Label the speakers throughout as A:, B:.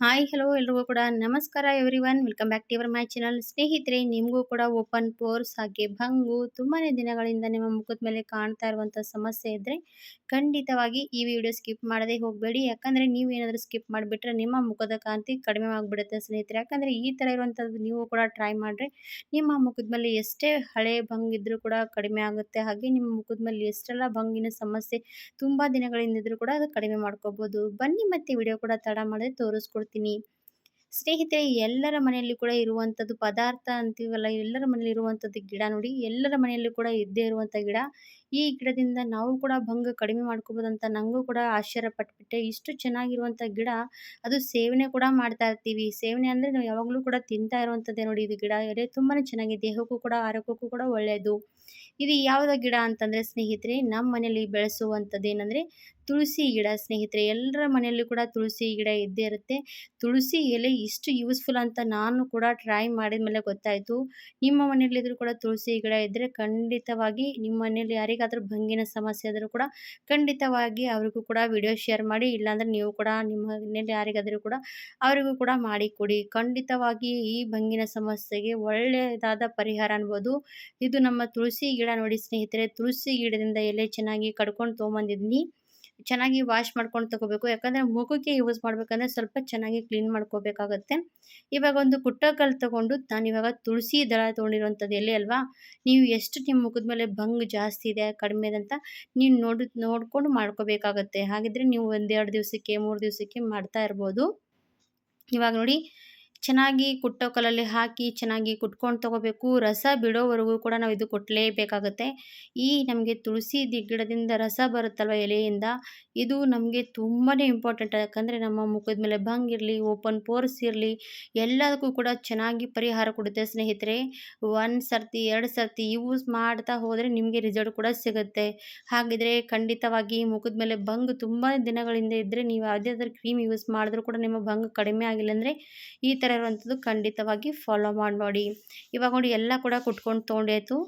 A: Hi, hello ಎಲ್ರಿಗೂ ಕೂಡ ನಮಸ್ಕಾರ everyone welcome back to your my channel. ಸ್ನೇಹಿತರೆ, ನಿಮಗೂ ಕೂಡ ಓಪನ್ ಪೋರ್ಸ್ ಹಾಗೆ ಭಂಗು ತುಂಬಾ ದಿನಗಳಿಂದ ನಿಮ್ಮ ಮುಖದ ಮೇಲೆ ಕಾಣ್ತಾ ಇರುವಂಥ ಸಮಸ್ಯೆ ಇದ್ದರೆ ಖಂಡಿತವಾಗಿ ಈ ವಿಡಿಯೋ ಸ್ಕಿಪ್ ಮಾಡದೆ ಹೋಗಬೇಡಿ. ಯಾಕಂದರೆ ನೀವು ಏನಾದರೂ ಸ್ಕಿಪ್ ಮಾಡಿಬಿಟ್ರೆ ನಿಮ್ಮ ಮುಖದ ಕಾಂತಿ ಕಡಿಮೆ ಆಗಿಬಿಡುತ್ತೆ ಸ್ನೇಹಿತರೆ. ಯಾಕಂದರೆ ಈ ಥರ ಇರುವಂಥದ್ದು ನೀವು ಕೂಡ ಟ್ರೈ ಮಾಡಿರಿ ನಿಮ್ಮ ಮುಖದ ಮೇಲೆ ಎಷ್ಟೇ ಹಳೆ ಭಂಗಿದ್ರೂ ಕೂಡ ಕಡಿಮೆ ಆಗುತ್ತೆ. ಹಾಗೆ ನಿಮ್ಮ ಮುಖದ ಮೇಲೆ ಎಷ್ಟೆಲ್ಲ ಭಂಗಿನ ಸಮಸ್ಯೆ ತುಂಬ ದಿನಗಳಿಂದ ಇದ್ದರೂ ಕೂಡ ಅದು ಕಡಿಮೆ ಮಾಡ್ಕೋಬೋದು. ಬನ್ನಿ ಮತ್ತೆ ವಿಡಿಯೋ ಕೂಡ ತಡ ಮಾಡದೆ ತೋರಿಸ್ಕೊಡ್ತೀನಿ. ಸ್ನೇಹಿತರೆ, ಎಲ್ಲರ ಮನೆಯಲ್ಲಿ ಕೂಡ ಇರುವಂಥದ್ದು ಪದಾರ್ಥ ಅಂತೀವಲ್ಲ, ಎಲ್ಲರ ಮನೆಯಲ್ಲಿ ಇರುವಂಥದ್ದು ಗಿಡ ನೋಡಿ, ಎಲ್ಲರ ಮನೆಯಲ್ಲಿ ಕೂಡ ಇದ್ದೇ ಇರುವಂಥ ಗಿಡ. ಈ ಗಿಡದಿಂದ ನಾವು ಕೂಡ ಭಂಗ ಕಡಿಮೆ ಮಾಡ್ಕೋಬೋದಂತ ನನಗೂ ಕೂಡ ಆಶ್ಚರ್ಯ ಪಟ್ಬಿಟ್ಟೆ. ಇಷ್ಟು ಚೆನ್ನಾಗಿರುವಂಥ ಗಿಡ, ಅದು ಸೇವನೆ ಕೂಡ ಮಾಡ್ತಾ ಇರ್ತೀವಿ. ಸೇವನೆ ಅಂದರೆ ನಾವು ಯಾವಾಗಲೂ ಕೂಡ ತಿಂತಾ ಇರುವಂಥದ್ದೇ ನೋಡಿ ಇದು ಗಿಡ. ಎಲೆ ತುಂಬಾ ಚೆನ್ನಾಗಿ ದೇಹಕ್ಕೂ ಕೂಡ, ಆರೋಗ್ಯಕ್ಕೂ ಕೂಡ ಒಳ್ಳೆಯದು ಇದು ಯಾವುದ ಗಿಡ ಅಂತಂದರೆ, ಸ್ನೇಹಿತರೆ ನಮ್ಮ ಮನೆಯಲ್ಲಿ ಬೆಳೆಸುವಂಥದ್ದು ಏನಂದರೆ ತುಳಸಿ ಗಿಡ ಸ್ನೇಹಿತರೆ ಎಲ್ಲರ ಮನೆಯಲ್ಲೂ ಕೂಡ ತುಳಸಿ ಗಿಡ ಇದ್ದೇ ಇರುತ್ತೆ. ತುಳಸಿ ಎಲೆ ಇಷ್ಟು ಯೂಸ್ಫುಲ್ ಅಂತ ನಾನು ಕೂಡ ಟ್ರೈ ಮಾಡಿದ ಮೇಲೆ ಗೊತ್ತಾಯಿತು. ನಿಮ್ಮ ಮನೆಯಲ್ಲಿದ್ದರೂ ಕೂಡ ತುಳಸಿ ಗಿಡ ಇದ್ದರೆ ಖಂಡಿತವಾಗಿ ನಿಮ್ಮ ಮನೆಯಲ್ಲಿ ಯಾರಿಗಾದರೂ ಭಂಗಿನ ಸಮಸ್ಯೆ ಆದರೂ ಕೂಡ ಖಂಡಿತವಾಗಿ ಅವ್ರಿಗೂ ಕೂಡ ವಿಡಿಯೋ ಶೇರ್ ಮಾಡಿ, ಇಲ್ಲಾಂದರೆ ನೀವು ಕೂಡ ನಿಮ್ಮ ಮನೆಯಲ್ಲಿ ಯಾರಿಗಾದರೂ ಕೂಡ ಅವರಿಗೂ ಕೂಡ ಮಾಡಿ ಕೊಡಿ. ಖಂಡಿತವಾಗಿ ಈ ಭಂಗಿನ ಸಮಸ್ಯೆಗೆ ಒಳ್ಳೆಯದಾದ ಪರಿಹಾರ ಅನ್ಬೋದು. ಇದು ನಮ್ಮ ತುಳಸಿ ಗಿಡ ನೋಡಿ ಸ್ನೇಹಿತರೆ, ತುಳಸಿ ಗಿಡದಿಂದ ಎಲೆ ಚೆನ್ನಾಗಿ ಕಡ್ಕೊಂಡು ತೊಗೊಂಬಂದಿದ್ದೀನಿ ಚೆನ್ನಾಗಿ ವಾಶ್ ಮಾಡ್ಕೊಂಡು ತಗೋಬೇಕು. ಯಾಕಂದರೆ ಮುಖಕ್ಕೆ ಯೂಸ್ ಮಾಡಬೇಕಂದ್ರೆ ಸ್ವಲ್ಪ ಚೆನ್ನಾಗಿ ಕ್ಲೀನ್ ಮಾಡ್ಕೋಬೇಕಾಗತ್ತೆ. ಇವಾಗ ಒಂದು ಕುಟ್ಟಕಲ್ಲು ತೊಗೊಂಡು ನಾನು ಇವಾಗ ತುಳಸಿ ದಳ ತೊಗೊಂಡಿರುವಂಥದ್ದು ಎಲೆ ಅಲ್ವಾ? ನೀವು ಎಷ್ಟು ನಿಮ್ಮ ಮುಖದ ಮೇಲೆ ಭಂಗ್ ಜಾಸ್ತಿ ಇದೆ, ಕಡಿಮೆ ಇದೆ ಅಂತ ನೀವು ನೋಡಿ, ನೋಡಿಕೊಂಡು ಮಾಡ್ಕೋಬೇಕಾಗತ್ತೆ. ಹಾಗಿದ್ರೆ ನೀವು ಒಂದೆರಡು ದಿವಸಕ್ಕೆ, ಮೂರು ದಿವಸಕ್ಕೆ ಮಾಡ್ತಾ ಇರ್ಬೋದು. ಇವಾಗ ನೋಡಿ ಚೆನ್ನಾಗಿ ಕುಟ್ಟೋ ಕಲ್ಲಲ್ಲಿ ಹಾಕಿ ಚೆನ್ನಾಗಿ ಕುಟ್ಕೊಂಡು ತೊಗೋಬೇಕು. ರಸ ಬಿಡೋವರೆಗೂ ಕೂಡ ನಾವು ಇದು ಕೊಟ್ಟಲೇಬೇಕಾಗುತ್ತೆ ಈ ನಮಗೆ ತುಳಸಿ ಗಿಡದಿಂದ ರಸ ಬರುತ್ತಲ್ವ ಎಲೆಯಿಂದ, ಇದು ನಮಗೆ ತುಂಬಾ ಇಂಪಾರ್ಟೆಂಟ್ ಯಾಕಂದರೆ ನಮ್ಮ ಮುಖದ ಮೇಲೆ ಭಂಗ್ ಇರಲಿ ಓಪನ್ ಪೋರ್ಸ್ ಇರಲಿ, ಎಲ್ಲದಕ್ಕೂ ಕೂಡ ಚೆನ್ನಾಗಿ ಪರಿಹಾರ ಕೊಡುತ್ತೆ ಸ್ನೇಹಿತರೆ. ಒಂದು ಸರ್ತಿ, ಎರಡು ಸರ್ತಿ ಯೂಸ್ ಮಾಡ್ತಾ ಹೋದರೆ ನಿಮಗೆ ರಿಸಲ್ಟ್ ಕೂಡ ಸಿಗುತ್ತೆ. ಹಾಗಿದ್ರೆ ಖಂಡಿತವಾಗಿ ಮುಖದ ಮೇಲೆ ಭಂಗ್ ತುಂಬ ದಿನಗಳಿಂದ ಇದ್ದರೆ ನೀವು ಯಾವುದೇ ಕ್ರೀಮ್ ಯೂಸ್ ಮಾಡಿದ್ರೂ ಕೂಡ ನಿಮ್ಮ ಭಂಗ್ ಕಡಿಮೆ ಆಗಿಲ್ಲ ಅಂದರೆ ಈ ಥರ ಇರುವಂಥದ್ದು ಖಂಡಿತವಾಗಿ ಫಾಲೋ ಮಾಡಿ ನೋಡಿ ಇವಾಗ ನೋಡಿ ಎಲ್ಲ ಕೂಡ ಕುಟ್ಕೊಂಡು ತೊಗೊಂಡಾಯ್ತು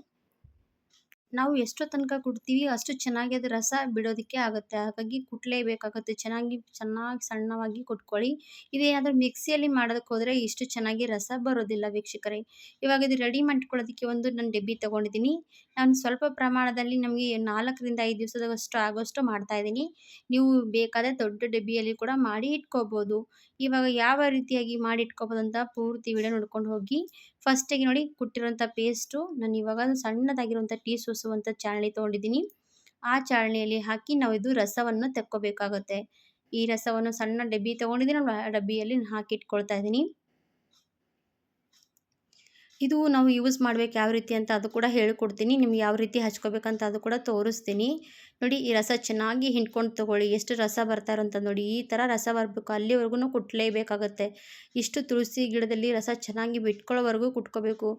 A: ನಾವು ಎಷ್ಟು ತನಕ ಕುಡ್ತೀವಿ, ಅಷ್ಟು ಚೆನ್ನಾಗಿ ಅದು ರಸ ಬಿಡೋದಕ್ಕೆ ಆಗುತ್ತೆ. ಹಾಗಾಗಿ ಕುಟ್ಲೇಬೇಕಾಗುತ್ತೆ. ಚೆನ್ನಾಗಿ ಚೆನ್ನಾಗಿ ಸಣ್ಣವಾಗಿ ಕುಟ್ಕೊಳ್ಳಿ. ಇದೇನಾದರೂ ಮಿಕ್ಸಿಯಲ್ಲಿ ಮಾಡೋದಕ್ಕೆ ಹೋದರೆ ಇಷ್ಟು ಚೆನ್ನಾಗಿ ರಸ ಬರೋದಿಲ್ಲ ವೀಕ್ಷಕರೇ. ಇವಾಗ ಇದು ರೆಡಿ ಮಾಡ್ಕೊಳ್ಳೋದಕ್ಕೆ ಒಂದು ನಾನು ಡಬ್ಬಿ ತೊಗೊಂಡಿದ್ದೀನಿ. ನಾನು ಸ್ವಲ್ಪ ಪ್ರಮಾಣದಲ್ಲಿ ನಮಗೆ ನಾಲ್ಕರಿಂದ ಐದು ದಿವಸದಷ್ಟು ಆಗೋಷ್ಟು ಮಾಡ್ತಾಯಿದ್ದೀನಿ ನೀವು ಬೇಕಾದ ದೊಡ್ಡ ಡಬ್ಬಿಯಲ್ಲಿ ಕೂಡ ಮಾಡಿ ಇಟ್ಕೋಬೋದು. ಇವಾಗ ಯಾವ ರೀತಿಯಾಗಿ ಮಾಡಿ ಇಟ್ಕೋಬೋದು ಅಂತ ಪೂರ್ತಿ ವಿಡಿಯೋ ನೋಡ್ಕೊಂಡು ಹೋಗಿ ಫಸ್ಟಿಗೆ ನೋಡಿ ಕುಟ್ಟಿರೋಂಥ ಪೇಸ್ಟು ನಾನು ಇವಾಗ ಸಣ್ಣದಾಗಿರುವಂಥ ಟೀ ಸೋಸುವಂಥ ಚಾಳಣಿ ತೊಗೊಂಡಿದ್ದೀನಿ. ಆ ಚಾಳಣಿಯಲ್ಲಿ ಹಾಕಿ ನಾವು ಇದು ರಸವನ್ನು ತೆಕ್ಕೋಬೇಕಾಗುತ್ತೆ. ಈ ರಸವನ್ನು ಸಣ್ಣ ಡಬ್ಬಿ ತೊಗೊಂಡಿದ್ದೀನಿ, ಆ ಡಬ್ಬಿಯಲ್ಲಿ ಹಾಕಿಟ್ಕೊಳ್ತಾ ಇದ್ದೀನಿ. ಇದು ನಾವು ಯೂಸ್ ಮಾಡ್ಬೇಕು ಯಾವ ರೀತಿ ಅಂತ ಅದು ಕೂಡ ಹೇಳ್ಕೊಡ್ತೀನಿ. ನಿಮ್ಗೆ ಯಾವ ರೀತಿ ಹಚ್ಕೋಬೇಕಂತ ಅದು ಕೂಡ ತೋರಿಸ್ತೀನಿ. ನೋಡಿ ಈ ರಸ ಚೆನ್ನಾಗಿ ಹಿಂಡ್ಕೊಂಡು ತೊಗೊಳ್ಳಿ. ಎಷ್ಟು ರಸ ಬರ್ತಾರೆ ಅಂತ ನೋಡಿ. ಈ ಥರ ರಸ ಬರಬೇಕು. ಅಲ್ಲಿವರೆಗೂ ಕುಟ್ಲೇಬೇಕಾಗತ್ತೆ. ಇಷ್ಟು ತುಳಸಿ ಗಿಡದಲ್ಲಿ ರಸ ಚೆನ್ನಾಗಿ ಬಿಟ್ಕೊಳ್ಳೋವರೆಗೂ ಕುಟ್ಕೋಬೇಕು.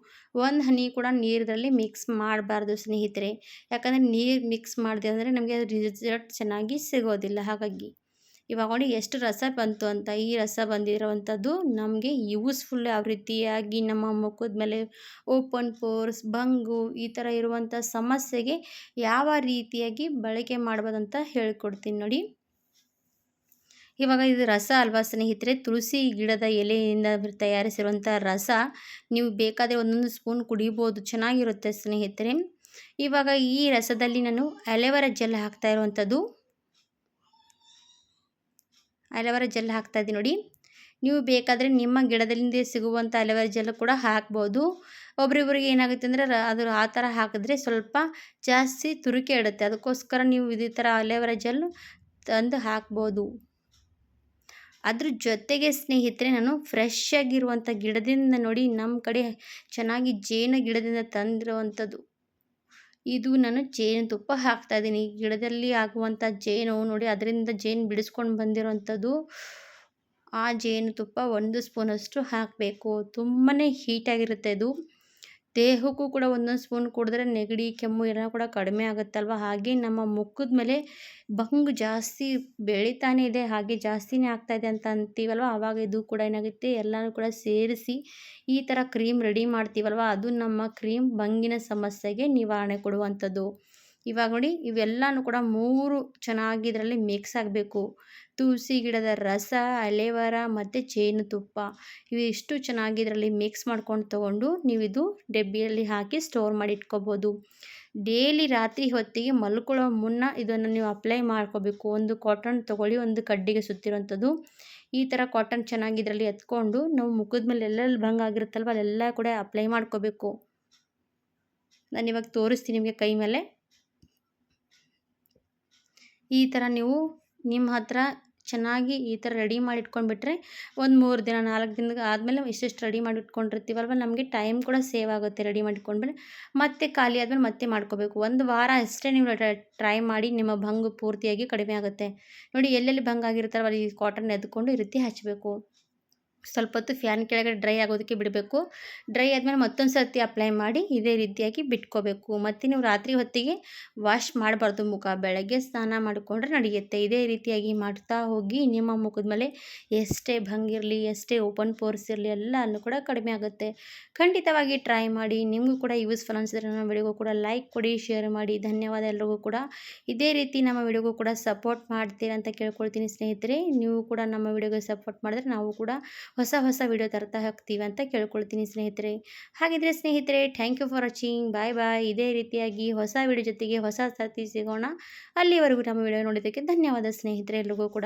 A: ಒಂದು ಹನಿ ಕೂಡ ನೀರಲ್ಲಿ ಮಿಕ್ಸ್ ಮಾಡಬಾರ್ದು ಸ್ನೇಹಿತರೆ. ಯಾಕಂದರೆ ನೀರು ಮಿಕ್ಸ್ ಮಾಡಿದೆ ಅಂದರೆ ನಮಗೆ ರಿಸಲ್ಟ್ ಚೆನ್ನಾಗಿ ಸಿಗೋದಿಲ್ಲ. ಹಾಗಾಗಿ ಇವಾಗ ನೋಡಿ ಎಷ್ಟು ರಸ ಬಂತು ಅಂತ, ಈ ರಸ ಬಂದಿರೋವಂಥದ್ದು ನಮಗೆ ಯೂಸ್ಫುಲ್ ಯಾವ ರೀತಿಯಾಗಿ ನಮ್ಮ ಮುಖದ ಮೇಲೆ ಓಪನ್ ಪೋರ್ಸ್ ಬಂಗು ಈ ಥರ ಇರುವಂಥ ಸಮಸ್ಯೆಗೆ ಯಾವ ರೀತಿಯಾಗಿ ಬಳಕೆ ಮಾಡ್ಬೋದಂತ ಹೇಳ್ಕೊಡ್ತೀನಿ ನೋಡಿ. ಇವಾಗ ಇದು ರಸ ಅಲ್ವಾ ಸ್ನೇಹಿತರೆ, ತುಳಸಿ ಗಿಡದ ಎಲೆಯಿಂದ ತಯಾರಿಸಿರುವಂಥ ರಸ ನೀವು ಬೇಕಾದರೆ ಒಂದೊಂದು ಸ್ಪೂನ್ ಕುಡಿಬೋದು, ಚೆನ್ನಾಗಿರುತ್ತೆ ಸ್ನೇಹಿತರೆ. ಇವಾಗ ಈ ರಸದಲ್ಲಿ ನಾನು ಅಲೆವರ ಜೆಲ್ ಹಾಕ್ತಾ ಇರುವಂಥದ್ದು. ಅಲೋವೆರಾ ಜೆಲ್ ಹಾಕ್ತಾಯಿದ್ದೀನಿ ನೋಡಿ. ನೀವು ಬೇಕಾದರೆ ನಿಮ್ಮ ಗಿಡದಲ್ಲಿಂದ ಸಿಗುವಂಥ ಅಲೋವೆರಾ ಜೆಲ್ ಕೂಡ ಹಾಕ್ಬೋದು. ಒಬ್ರಿಬ್ರಿಗೆ ಏನಾಗುತ್ತೆ ಅಂದರೆ ಅದು ಆ ಥರ ಹಾಕಿದ್ರೆ ಸ್ವಲ್ಪ ಜಾಸ್ತಿ ತುರಿಕೆ ಇಡುತ್ತೆ. ಅದಕ್ಕೋಸ್ಕರ ನೀವು ಇದೇ ಥರ ಅಲೋವೆರಾ ಜೆಲ್ ತಂದು ಹಾಕ್ಬೋದು. ಅದ್ರ ಜೊತೆಗೆ ಸ್ನೇಹಿತರೆ, ನಾನು ಫ್ರೆಶ್ ಆಗಿರುವಂಥ ಗಿಡದಿಂದ ನೋಡಿ ನಮ್ಮ ಕಡೆ ಚೆನ್ನಾಗಿ ಜೇನ ಗಿಡದಿಂದ ತಂದಿರುವಂಥದ್ದು. ಇದು ನಾನು ಜೇನುತುಪ್ಪ ಹಾಕ್ತಾಯಿದ್ದೀನಿ ಗಿಡದಲ್ಲಿ ಆಗುವಂಥ ಜೇನು ನೋಡಿ ಅದರಿಂದ ಜೇನು ಬಿಡಿಸ್ಕೊಂಡು ಬಂದಿರೋವಂಥದ್ದು ಆ ಜೇನುತುಪ್ಪ ಒಂದು ಸ್ಪೂನಷ್ಟು ಹಾಕಬೇಕು. ತುಂಬಾ ಹೀಟಾಗಿರುತ್ತೆ ಅದು ದೇಹಕ್ಕೂ ಕೂಡ ಒಂದೊಂದು ಸ್ಪೂನ್ ಕುಡಿದ್ರೆ ನೆಗಡಿ, ಕೆಮ್ಮು ಎಲ್ಲ ಕೂಡ ಕಡಿಮೆ ಆಗುತ್ತಲ್ವ? ಹಾಗೆ ನಮ್ಮ ಮುಖದ ಮೇಲೆ ಬಂಗ್ ಜಾಸ್ತಿ ಬೆಳೀತಾನೆ ಇದೆ, ಹಾಗೆ ಜಾಸ್ತಿನೇ ಆಗ್ತಾಯಿದೆ ಅಂತ ಅಂತೀವಲ್ವ? ಆವಾಗ ಇದು ಕೂಡ ಏನಾಗುತ್ತೆ? ಎಲ್ಲನೂ ಕೂಡ ಸೇರಿಸಿ ಈ ಥರ ಕ್ರೀಮ್ ರೆಡಿ ಮಾಡ್ತೀವಲ್ವ? ಅದು ನಮ್ಮ ಕ್ರೀಮ್ ಬಂಗಿನ ಸಮಸ್ಯೆಗೆ ನಿವಾರಣೆ ಕೊಡುವಂಥದ್ದು. ಇವಾಗ ನೋಡಿ ಇವೆಲ್ಲನೂ ಕೂಡ ಮೂರು ಚೆನ್ನಾಗಿ ಇದರಲ್ಲಿ ಮಿಕ್ಸ್ ಆಗಬೇಕು. ತುಳಸಿ ಗಿಡದ ರಸ, ಅಲೆವರ ಮತ್ತು ಜೇನುತುಪ್ಪ ಇವಿಷ್ಟು ಚೆನ್ನಾಗಿ ಇದರಲ್ಲಿ ಮಿಕ್ಸ್ ಮಾಡ್ಕೊಂಡು ತೊಗೊಂಡು ನೀವು ಇದು ಡಬ್ಬಿಯಲ್ಲಿ ಹಾಕಿ ಸ್ಟೋರ್ ಮಾಡಿ ಇಟ್ಕೋಬೋದು. ಡೇಲಿ ರಾತ್ರಿ ಹೊತ್ತಿಗೆ ಮಲ್ಕೊಳ್ಳೋ ಮುನ್ನ ಇದನ್ನು ನೀವು ಅಪ್ಲೈ ಮಾಡ್ಕೋಬೇಕು. ಒಂದು ಕಾಟನ್ ತೊಗೊಳ್ಳಿ, ಒಂದು ಕಡ್ಡಿಗೆ ಸುತ್ತಿರುವಂಥದ್ದು. ಈ ಥರ ಕಾಟನ್ ಚೆನ್ನಾಗಿ ಇದರಲ್ಲಿ ಎತ್ಕೊಂಡು ನಾವು ಮುಖದ ಮೇಲೆ ಎಲ್ಲೆಲ್ಲಿ ಭಂಗ ಆಗಿರುತ್ತಲ್ವ ಅಲ್ಲೆಲ್ಲ ಕೂಡ ಅಪ್ಲೈ ಮಾಡ್ಕೋಬೇಕು. ನಾನು ಇವಾಗ ತೋರಿಸ್ತೀನಿ ನಿಮಗೆ ಕೈ ಮೇಲೆ. ಈ ಥರ ನೀವು ನಿಮ್ಮ ಹತ್ರ ಚೆನ್ನಾಗಿ ಈ ಥರ ರೆಡಿ ಮಾಡಿ ಇಟ್ಕೊಂಡ್ಬಿಟ್ರೆ ಒಂದು ಮೂರು ದಿನ, ನಾಲ್ಕು ದಿನದ ಆದಮೇಲೆ ಇಷ್ಟೆಷ್ಟು ರೆಡಿ ಮಾಡಿ ಇಟ್ಕೊಂಡಿರ್ತೀವಲ್ವ? ನಮಗೆ ಟೈಮ್ ಕೂಡ ಸೇವ್ ಆಗುತ್ತೆ ರೆಡಿ ಮಾಡಿ ಮತ್ತೆ ಖಾಲಿ ಆದಮೇಲೆ ಮತ್ತೆ ಮಾಡ್ಕೋಬೇಕು. ಒಂದು ವಾರ ಅಷ್ಟೇ ನೀವು ಟ್ರೈ ಮಾಡಿ ನಿಮ್ಮ ಭಂಗು ಪೂರ್ತಿಯಾಗಿ ಕಡಿಮೆ ಆಗುತ್ತೆ. ನೋಡಿ ಎಲ್ಲೆಲ್ಲಿ ಭಂಗ ಆಗಿರ್ತಾರಲ್ಲ ಈ ಕಾಟನ್ ಎದ್ಕೊಂಡು ಈ ರೀತಿ ಹಚ್ಚಬೇಕು ಸ್ವಲ್ಪ ಹೊತ್ತು ಫ್ಯಾನ್ ಕೆಳಗಡೆ ಡ್ರೈ ಆಗೋದಕ್ಕೆ ಬಿಡಬೇಕು. ಡ್ರೈ ಆದಮೇಲೆ ಮತ್ತೊಂದು ಸರ್ತಿ ಅಪ್ಲೈ ಮಾಡಿ ಇದೇ ರೀತಿಯಾಗಿ ಬಿಟ್ಕೋಬೇಕು. ಮತ್ತು ನೀವು ರಾತ್ರಿ ಹೊತ್ತಿಗೆ ವಾಶ್ ಮಾಡಬಾರ್ದು ಮುಖ. ಬೆಳಗ್ಗೆ ಸ್ನಾನ ಮಾಡಿಕೊಂಡ್ರೆ ನಡೆಯುತ್ತೆ. ಇದೇ ರೀತಿಯಾಗಿ ಮಾಡ್ತಾ ಹೋಗಿ ನಿಮ್ಮ ಮುಖದ ಮೇಲೆ ಎಷ್ಟೇ ಭಂಗಿರಲಿ ಎಷ್ಟೇ ಓಪನ್ ಪೋರ್ಸ್ ಇರಲಿ, ಎಲ್ಲನೂ ಕೂಡ ಕಡಿಮೆ ಆಗುತ್ತೆ. ಖಂಡಿತವಾಗಿ ಟ್ರೈ ಮಾಡಿ. ನಿಮಗೂ ಕೂಡ ಯೂಸ್ಫುಲ್ ಅನಿಸಿದ್ರೆ ನಮ್ಮ ವಿಡಿಯೋಗೂ ಕೂಡ ಲೈಕ್ ಕೊಡಿ, ಶೇರ್ ಮಾಡಿ. ಧನ್ಯವಾದ ಎಲ್ರಿಗೂ ಕೂಡ. ಇದೇ ರೀತಿ ನಮ್ಮ ವಿಡಿಯೋಗೂ ಕೂಡ ಸಪೋರ್ಟ್ ಮಾಡ್ತೀರಾ ಅಂತ ಕೇಳ್ಕೊಳ್ತೀನಿ ಸ್ನೇಹಿತರೆ. ನೀವು ಕೂಡ ನಮ್ಮ ವಿಡಿಯೋಗೆ ಸಪೋರ್ಟ್ ಮಾಡಿದ್ರೆ ನಾವು ಕೂಡ ಹೊಸ ಹೊಸ ವಿಡಿಯೋ ತರ್ತಾ ಹೋಗ್ತೀವಿ ಅಂತ ಕೇಳ್ಕೊಳ್ತೀನಿ ಸ್ನೇಹಿತರೆ. ಹಾಗಿದ್ರೆ ಸ್ನೇಹಿತರೆ thank you for watching bye bye ಇದೇ ರೀತಿಯಾಗಿ ಹೊಸ ವಿಡಿಯೋ ಜೊತೆಗೆ ಹೊಸ ಸರ್ತಿ ಸಿಗೋಣ. ಅಲ್ಲಿವರೆಗೂ ನಮ್ಮ ವಿಡಿಯೋ ನೋಡಿದ್ದಕ್ಕೆ ಧನ್ಯವಾದ ಸ್ನೇಹಿತರೆ, ಎಲ್ರಿಗೂ ಕೂಡ.